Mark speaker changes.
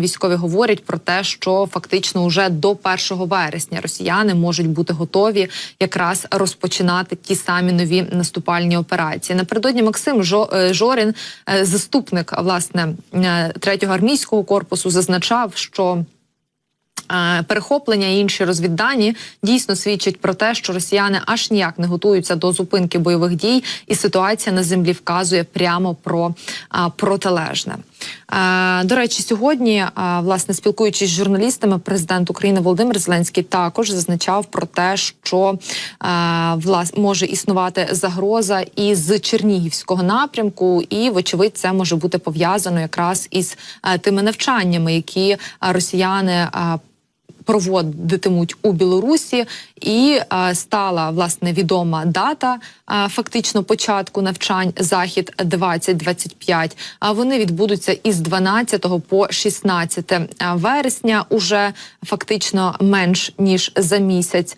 Speaker 1: Військові говорять про те, що фактично вже до 1 вересня росіяни можуть бути готові якраз розпочинати ті самі нові наступальні операції. Напередодні Максим е, Жорін, е, заступник власне е, третього армійського корпусу, зазначав, що Перехоплення і інші розвіддані дійсно свідчать про те, що росіяни аж ніяк не готуються до зупинки бойових дій, і ситуація на землі вказує прямо про а, протилежне. Е, До речі, сьогодні, власне, спілкуючись з журналістами, президент України Володимир Зеленський також зазначав про те, що е, влас може існувати загроза із Чернігівського напрямку, і вочевидь це може бути пов'язано якраз із е, тими навчаннями, які е, росіяни. Проводитимуть у Білорусі, і е, стала власне відома дата е, фактично початку навчань захід 2025. А вони відбудуться із 12 по 16 вересня, уже фактично менш ніж за місяць.